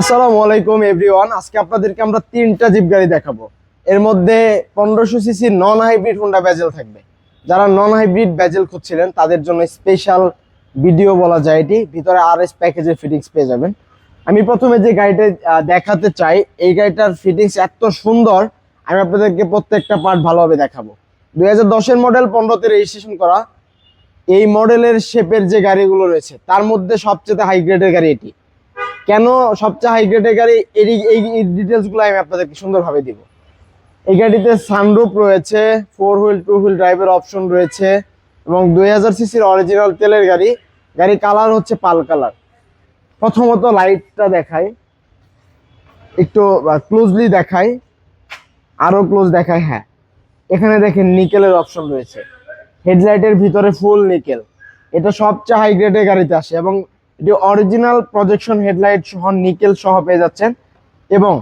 আসসালামু আলাইকুম এভরিওয়ান আজকে আপনাদেরকে আমরা তিনটা জিপ গাড়ি দেখাবো। এর মধ্যে পনেরোশো CC non hybrid Honda Vezel থাকবে। যারা নন হাইব্রিড ব্যাজেল খুঁজছিলেন, তাদের জন্য স্পেশাল ভিডিও বলা যায় এটি। ভিতরে আর এস প্যাকেজের ফিটিংস পেয়ে যাবেন। আমি প্রথমে যে গাড়িটা দেখাতে চাই, এই গাড়িটার ফিটিংস এত সুন্দর। আমি আপনাদেরকে প্রত্যেকটা পার্ট ভালোভাবে দেখাবো। দুই হাজার দশের মডেল পনেরোতে রেজিস্ট্রেশন করা। এই মডেলের শেপের যে গাড়িগুলো রয়েছে, তার মধ্যে সবচেয়ে হাই গ্রেডের গাড়ি এটি। কেন সবচেয়ে হাই গ্রেডের গাড়ি? এর এই ডিটেলসগুলো আমি আপনাদেরকে সুন্দরভাবে দিব। এই গাড়িতে সানরুপ রয়েছে ফোর হুইল টু হুইল ড্রাইভের অপশন রয়েছে এবং দুই হাজার সিসির অরিজিনাল তেলের গাড়ি। গাড়ি কালার হচ্ছে পাল কালার প্রথমত লাইটটা দেখাই। একটু ক্লোজলি দেখাই। আরও ক্লোজ দেখাই হ্যাঁ। এখানে দেখেন নিকেলের অপশন রয়েছে। হেডলাইটের ভিতরে ফুল নিকেল এটা সবচেয়ে হাই গ্রেডের গাড়িতে আসে এবং এটি অরিজিনাল প্রজেকশন হেডলাইট সহ নিকেল সহ পেয়ে যাচ্ছেন এবং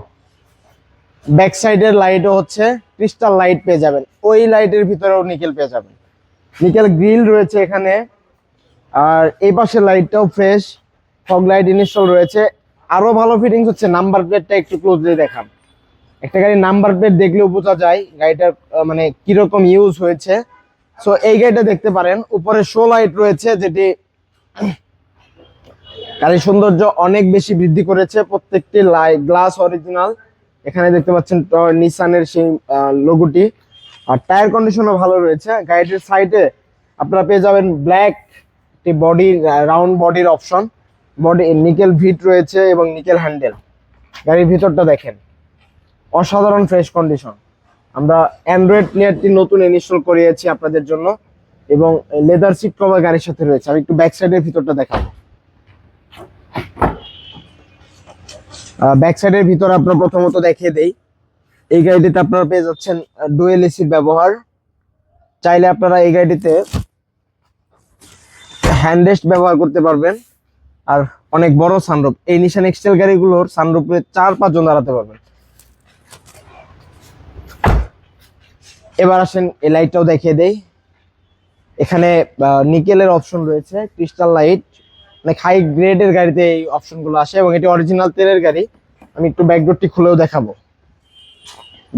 ব্যাক সাইডের লাইটও হচ্ছে ক্রিস্টাল লাইট পেয়ে যাবেন। ওই লাইটের ভিতরেও নিকেল পেয়ে যাবেন। নিকেল গ্রিল রয়েছে এখানে। আর এই পাশের লাইটটাও ফ্রেশ ফগ লাইট ইনস্টল রয়েছে। আরও ভালো ফিটিংস হচ্ছে। নাম্বার প্লেটটা একটু ক্লোজলি দেখান। একটা গাড়ির নাম্বার প্লেট দেখলেও বোঝা যায় গাড়িটার মানে কীরকম ইউজ হয়েছে। সো এই গাড়িটা দেখতে পারেন। উপরে শো লাইট রয়েছে যেটি গাড়ির সৌন্দর্য অনেক বেশি বৃদ্ধি করেছে। প্রত্যেকটি লাইট গ্লাস অরিজিনাল এখানে দেখতে পাচ্ছেন নিসানের সেই লোগোটি আর টায়ার কন্ডিশনও ভালো রয়েছে। গাড়িটির সাইডে আপনারা পেয়ে যাবেন ব্ল্যাক একটি বডি রাউন্ড বডির অপশন বডি নিকেল ভিট রয়েছে এবং নিকেল হ্যান্ডেল গাড়ির ভিতরটা দেখেন। অসাধারণ ফ্রেশ কন্ডিশন আমরা অ্যান্ড্রয়েড প্লেয়ারটি নতুন ইনস্টল করিয়েছি আপনাদের জন্য। এবং লেদার সিট কভার গাড়ির সাথে রয়েছে। আমি একটু ব্যাক সাইডের ভিতরটা দেখাবো। ব্যাক সাইডের ভিতরে আপনার প্রথমত দেখিয়ে দেই। এই গাড়িটিতে আপনারা পেয়ে যাচ্ছেন ডুয়েল এসির ব্যবহার। চাইলে আপনারা এই গাড়িটিতে হ্যান্ডরেস্ট ব্যবহার করতে পারবেন। আর অনেক বড় সানরুপ এই নিশান এক্সটেল গাড়িগুলোর সানরুপে চার পাঁচজন দাঁড়াতে পারবেন। এবার আসেন, এই লাইটটাও দেখিয়ে দেই। এখানে নিকেলের অপশন রয়েছে ক্রিস্টাল লাইট অনেক হাই গ্রেডের গাড়িতে এই অপশনগুলো আসে এবং এটি অরিজিনাল তেলের গাড়ি। আমি একটু ব্যাকডোরটি খুলেও দেখাবো।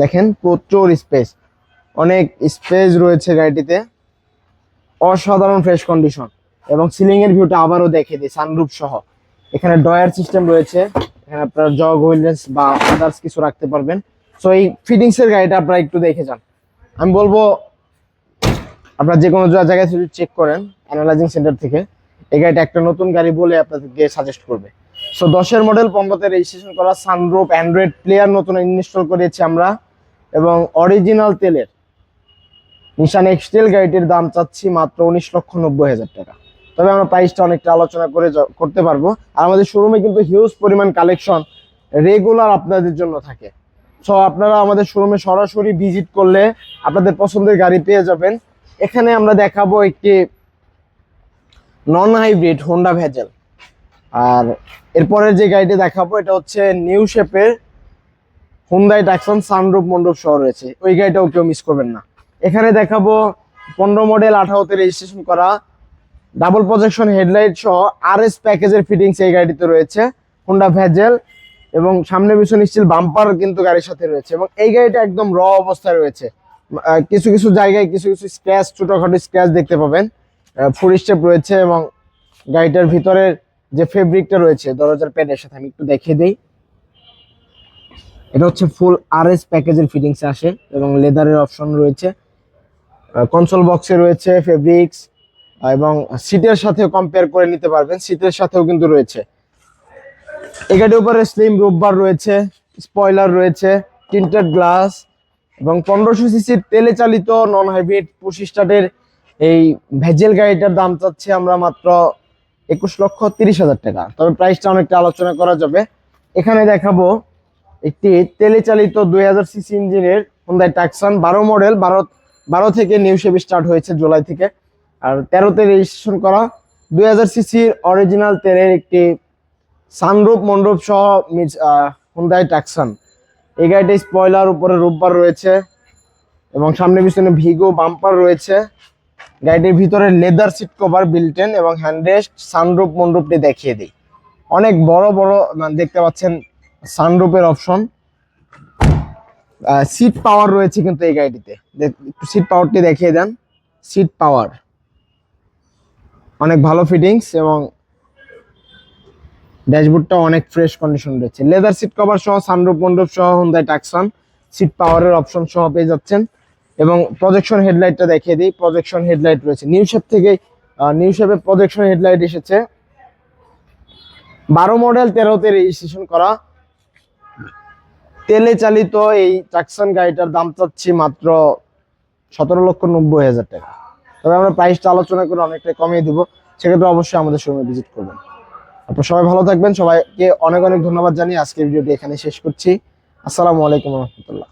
দেখেন প্রচুর স্পেস অনেক স্পেস রয়েছে গাড়িটিতে। অসাধারণ ফ্রেশ কন্ডিশন এবং সিলিং এর ভিউটা আবারও দেখে দিই সানরুফ সহ। এখানে ডয়ার সিস্টেম রয়েছে। এখানে আপনার জগ হুইলনেস বা আদার্স কিছু রাখতে পারবেন। সো এই ফিটিংস এর গাড়িটা আপনারা একটু দেখে যান। আমি বলব, আপনারা যে কোনো জায়গায় চেক করেন অ্যানালাইজিং সেন্টার থেকে এই গাড়িটা একটা নতুন গাড়ি বলে আপনাদেরকে সাজেস্ট করবে। সো দশের মডেল পনেরোতে রেজিস্ট্রেশন করা সানরুফ অ্যান্ড্রয়েড প্লেয়ার নতুন ইনস্টল করেছি আমরা এবং অরিজিনাল তেলের। নিশান এক্সটেল গাড়িটির দাম চাচ্ছি মাত্র উনিশ লক্ষ নব্বই হাজার টাকা। তবে আমরা প্রাইসটা অনেকটা আলোচনা করে করতে পারব। আর আমাদের শোরুমে কিন্তু হিউজ পরিমাণ কালেকশন রেগুলার আপনাদের জন্য থাকে। সো আপনারা আমাদের শোরুমে সরাসরি ভিজিট করলে আপনাদের পছন্দের গাড়ি পেয়ে যাবেন। এখানে আমরা দেখাবো একটি নন হাইব্রিড হোন্ডা ভেজেল আর এরপরের যে গাড়িটি দেখাবো, এটা হচ্ছে নিউ শেপের হুন্দাই ট্যাক্সন সানরুপ মন্ডপ সহ রয়েছে। ওই গাড়িটাও কেউ মিস করবেন না। এখানে দেখাবো পনেরো মডেল আঠারোতে রেজিস্ট্রেশন করা ডাবল প্রজেকশন হেডলাইট সহ আর এস প্যাকেজের ফিটিংস এই গাড়িতে রয়েছে হোন্ডা ভেজেল এবং সামনে পিছনে স্টিল বাম্পার কিন্তু গাড়ির সাথে রয়েছে। এবং এই গাড়িটা একদম র অবস্থায় রয়েছে। কিছু কিছু জায়গায় কিছু কিছু স্ক্র্যাচ ছোটখাটো স্ক্র্যাচ দেখতে পাবেন। ফুল স্টেপ রয়েছে এবং গাড়িটার ভিতরের যে ফেব্রিকটা রয়েছে, দরজার প্যাডের সাথে আমি একটু দেখিয়ে দিই। এটা হচ্ছে ফুল আর এস প্যাকেজের ফিটিংস আসে এবং লেদারের অপশন রয়েছে। কনসোল বক্সে রয়েছে ফেব্রিক্স এবং সিটের সাথে কম্পেয়ার করে নিতে পারবেন। সিটের সাথেও কিন্তু রয়েছে। এই উপরে স্লিম রোববার রয়েছে স্পয়লার রয়েছে টিন্টেড গ্লাস এবং পনেরোশো সিসির তেলে চালিত নন হাইব্রিড পঁচিশ স্টার্টের এই ভেজেল গাড়িটার দাম চাচ্ছে আমরা মাত্র একুশ লক্ষ তিরিশ হাজার টাকা। তবে প্রাইসটা অনেকটা আলোচনা করা যাবে। এখানে দেখাবো একটি তেলে চালিত দুই হাজার সিসি ইঞ্জিনের হুন্দাই টাকসান বারো মডেল বারো বারো থেকে নিউ শেপ স্টার্ট হয়েছে জুলাই থেকে। আর তেরোতে রেজিস্ট্রেশন করা দুই হাজার সিসির অরিজিনাল তেলের একটি সানরূপ মণ্ডপ সহ হুন্দাই টাকসান এই গাড়িটা স্পয়লার উপরে রোববার রয়েছে এবং সামনে পিছনে ভিগো বাম্পার রয়েছে। গাড়িটির ভিতরে leather seat cover built in এবং হ্যান্ডরেস্ট সানরূপ মণ্ডপটি দেখিয়ে দিই। অনেক বড় বড় দেখতে পাচ্ছেন সানরুপের অপশন সিট পাওয়ার রয়েছে কিন্তু এই গাড়িটিতে। সিট পাওয়ারটি দেখিয়ে দেন। সিট পাওয়ার অনেক ভালো ফিটিংস এবং ড্যাশবোর্ডটা অনেক ফ্রেশ কন্ডিশন রয়েছে। লেদার সিট কভার সহ সানরুপ মন্ডপ সহ হুন্দাই টাকসান সিট পাওয়ারের অপশন সহ পেয়ে যাচ্ছেন। এবং প্রজেকশন হেডলাইটটা দেখিয়ে দিই। প্রজেকশন হেডলাইট রয়েছে। নিউ শেপ থেকে নিউ শেপে প্রজেকশন হেডলাইট এসেছে। বারো মডেল তেরোতে রেজিস্ট্রেশন করা। তেলে চালিত এই ট্রাকশন গাড়িটার দাম চাচ্ছি মাত্র সতেরো লক্ষ নব্বই হাজার টাকা। তবে আমরা প্রাইসটা আলোচনা করে অনেকটা কমিয়ে দিব। সেক্ষেত্রে অবশ্যই আমাদের শোরুমে ভিজিট করবেন। আপনার সবাই ভালো থাকবেন। সবাইকে অনেক অনেক ধন্যবাদ জানিয়ে আজকের ভিডিওটি এখানে শেষ করছি। আসসালামু আলাইকুম রহমতুল্লাহ।